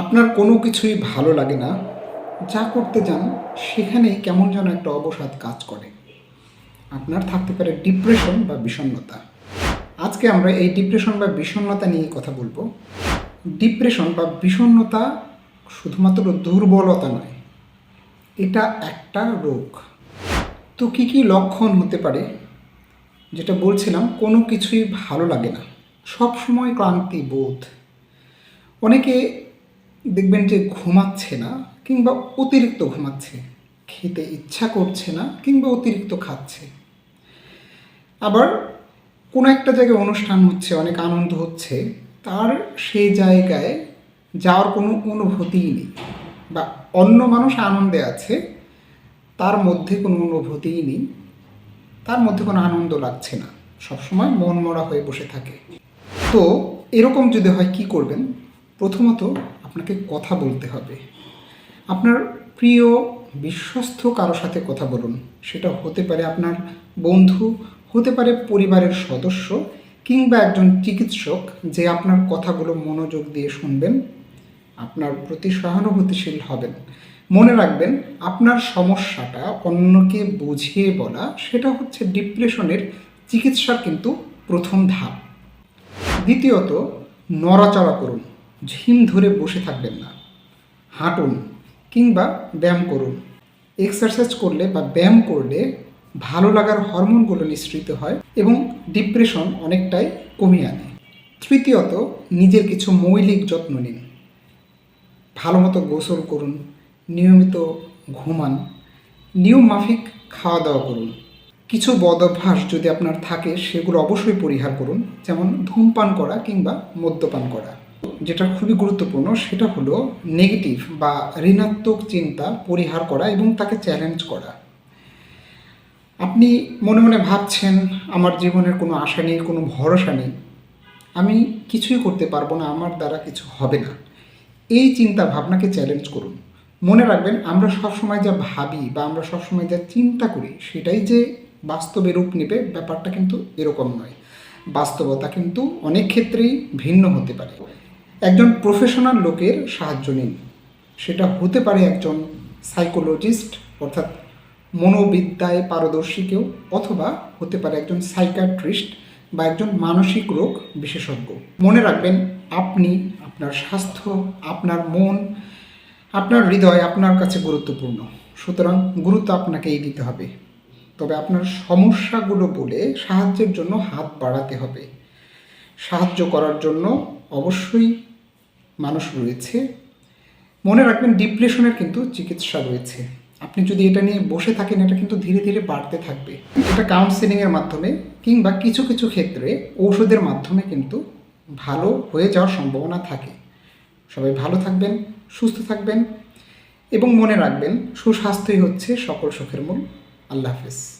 আপনার কোনো কিছুই ভালো লাগে না, যা করতে যান সেখানেই কেমন যেন একটা অবসাদ কাজ করে। আপনার থাকতে পারে ডিপ্রেশন বা বিষণ্ণতা। আজকে আমরা এই ডিপ্রেশন বা বিষণ্ণতা নিয়ে কথা বলব। ডিপ্রেশন বা বিষণ্ণতা শুধুমাত্র দুর্বলতা নয়, এটা একটা রোগ। তো কী কী লক্ষণ হতে পারে? যেটা বলছিলাম, কোনো কিছুই ভালো লাগে না। সব সময় ক্লান্তি বোধ। অনেকে দেখবেন যে ঘুমাচ্ছে না কিংবা অতিরিক্ত ঘুমাচ্ছে, খেতে ইচ্ছা করছে না কিংবা অতিরিক্ত খাচ্ছে। আবার কোনো একটা জায়গায় অনুষ্ঠান হচ্ছে, অনেক আনন্দ হচ্ছে, তার সেই জায়গায় যাওয়ার কোনো অনুভূতিই নেই বা অন্য মানুষ আনন্দে আছে, তার মধ্যে কোনো অনুভূতিই নেই, তার মধ্যে কোনো আনন্দ লাগছে না। সবসময় মন মরা হয়ে বসে থাকে। তো এরকম যদি হয় কি করবেন? প্রথমত আপনাকে কথা বলতে হবে। আপনার প্রিয় বিশ্বস্ত কারও সাথে কথা বলুন। সেটা হতে পারে আপনার বন্ধু, হতে পারে পরিবারের সদস্য কিংবা একজন চিকিৎসক যে আপনার কথাগুলো মনোযোগ দিয়ে শুনবেন, আপনার প্রতি সহানুভূতিশীল হবেন। মনে রাখবেন, আপনার সমস্যাটা অন্যকে বুঝিয়ে বলা, সেটা হচ্ছে ডিপ্রেশনের চিকিৎসার কিন্তু প্রথম ধাপ। দ্বিতীয়ত, নড়াচড়া করুন। ঝিম ধরে বসে থাকবেন না। হাঁটুন কিংবা ব্যায়াম করুন। এক্সারসাইজ করলে বা ব্যায়াম করলে ভালো লাগার হরমোনগুলো নিঃসৃত হয় এবং ডিপ্রেশন অনেকটাই কমিয়ে আনে। তৃতীয়ত, নিজের কিছু মৌলিক যত্ন নিন। ভালো মতো গোসল করুন, নিয়মিত ঘুমান নিয়ম মাফিক খাওয়া দাওয়া করুন। কিছু বদ অভ্যাস যদি আপনার থাকে, সেগুলো অবশ্যই পরিহার করুন, যেমন ধূমপান করা কিংবা মদ্যপান করা। যেটা খুবই গুরুত্বপূর্ণ, সেটা হলো নেগেটিভ বা ঋণাত্মক চিন্তা পরিহার করা এবং তাকে চ্যালেঞ্জ করা। আপনি মনে মনে ভাবছেন, আমার জীবনের কোনো আশা নেই, কোনো ভরসা নেই। আমি কিছুই করতে পারব না, আমার দ্বারা কিছু হবে না। এই চিন্তা ভাবনাকে চ্যালেঞ্জ করুন। মনে রাখবেন, আমরা সবসময় যা ভাবি বা আমরা সবসময় যা চিন্তা করি, সেটাই যে বাস্তবে রূপ নেবে, ব্যাপারটা কিন্তু এরকম নয়। বাস্তবতা কিন্তু অনেক ক্ষেত্রেই ভিন্ন হতে পারে। একজন প্রফেশনাল লোকের সাহায্য নিন। সেটা হতে পারে একজন সাইকোলজিস্ট অর্থাৎ মনোবিদ্যায় পারদর্শী কেউ অথবা হতে পারে একজন সাইকাট্রিস্ট বা একজন মানসিক রোগ বিশেষজ্ঞ। মনে রাখবেন, আপনি আপনার স্বাস্থ্য, আপনার মন, আপনার হৃদয় আপনার কাছে গুরুত্বপূর্ণ। সুতরাং গুরুত্ব আপনাকেই দিতে হবে। তবে আপনার সমস্যাগুলো বলে সাহায্যের জন্য হাত বাড়াতে হবে। সাহায্য করার জন্য অবশ্যই মানুষ রয়েছে। মনে রাখবেন, ডিপ্রেশনের কিন্তু চিকিৎসা রয়েছে। আপনি যদি এটা নিয়ে বসে থাকেন, এটা কিন্তু ধীরে ধীরে বাড়তে থাকবে। এটা কাউন্সেলিংয়ের মাধ্যমে কিংবা কিছু কিছু ক্ষেত্রে ঔষধের মাধ্যমে কিন্তু ভালো হয়ে যাওয়ার সম্ভাবনা থাকে। সবাই ভালো থাকবেন, সুস্থ থাকবেন এবং মনে রাখবেন, সুস্বাস্থ্যই হচ্ছে সকল সুখের মূল। আল্লাহ হাফেজ।